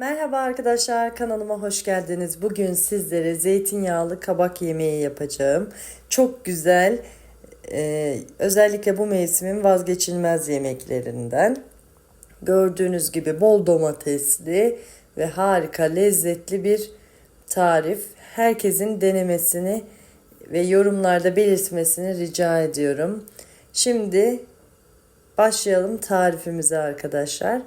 Merhaba arkadaşlar kanalıma hoş geldiniz. Bugün sizlere zeytinyağlı kabak yemeği yapacağım. Çok güzel e, özellikle bu mevsimin vazgeçilmez yemeklerinden. Gördüğünüz gibi bol domatesli ve harika lezzetli bir tarif. Herkesin denemesini ve yorumlarda belirtmesini rica ediyorum. Şimdi başlayalım tarifimize arkadaşlar.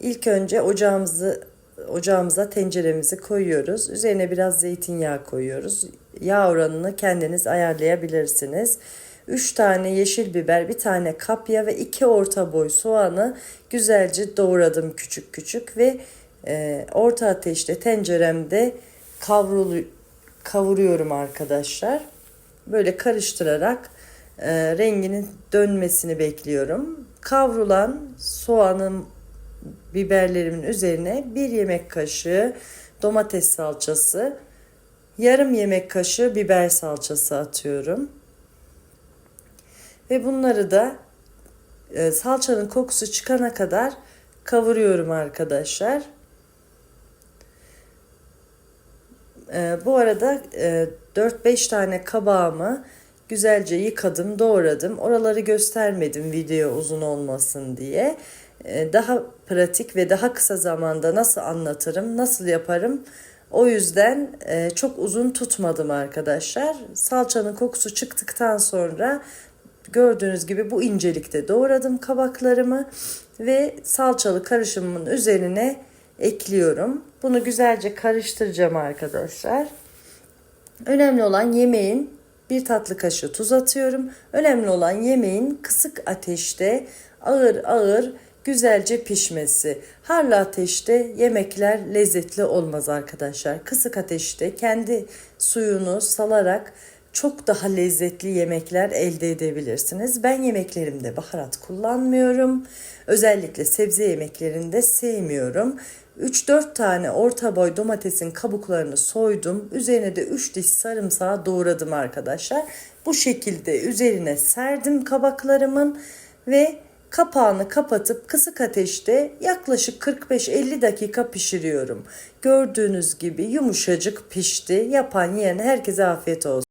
İlk önce ocağımızı ocağımıza tenceremizi koyuyoruz. Üzerine biraz zeytinyağı koyuyoruz. Yağ oranını kendiniz ayarlayabilirsiniz. 3 tane yeşil biber, bir tane kapya ve 2 orta boy soğanı güzelce doğradım küçük küçük ve e, orta ateşte tenceremde kavrulu, kavuruyorum arkadaşlar. Böyle karıştırarak e, renginin dönmesini bekliyorum. Kavrulan soğanın biberlerimin üzerine bir yemek kaşığı domates salçası, yarım yemek kaşığı biber salçası atıyorum. Ve bunları da e, salçanın kokusu çıkana kadar kavuruyorum arkadaşlar. E, bu arada e, 4-5 tane kabağımı güzelce yıkadım, doğradım. Oraları göstermedim video uzun olmasın diye. E, daha pratik ve daha kısa zamanda nasıl anlatırım, nasıl yaparım o yüzden e, çok uzun tutmadım arkadaşlar. Salçanın kokusu çıktıktan sonra gördüğünüz gibi bu incelikte doğradım kabaklarımı ve salçalı karışımımın üzerine ekliyorum. Bunu güzelce karıştıracağım arkadaşlar. Önemli olan yemeğin bir tatlı kaşığı tuz atıyorum. Önemli olan yemeğin kısık ateşte ağır ağır güzelce pişmesi. Harlı ateşte yemekler lezzetli olmaz arkadaşlar. Kısık ateşte kendi suyunu salarak çok daha lezzetli yemekler elde edebilirsiniz. Ben yemeklerimde baharat kullanmıyorum. Özellikle sebze yemeklerinde sevmiyorum. 3-4 tane orta boy domatesin kabuklarını soydum. Üzerine de 3 diş sarımsağı doğradım arkadaşlar. Bu şekilde üzerine serdim kabaklarımın ve kapağını kapatıp kısık ateşte yaklaşık 45-50 dakika pişiriyorum. Gördüğünüz gibi yumuşacık pişti. Yapan yiyen herkese afiyet olsun.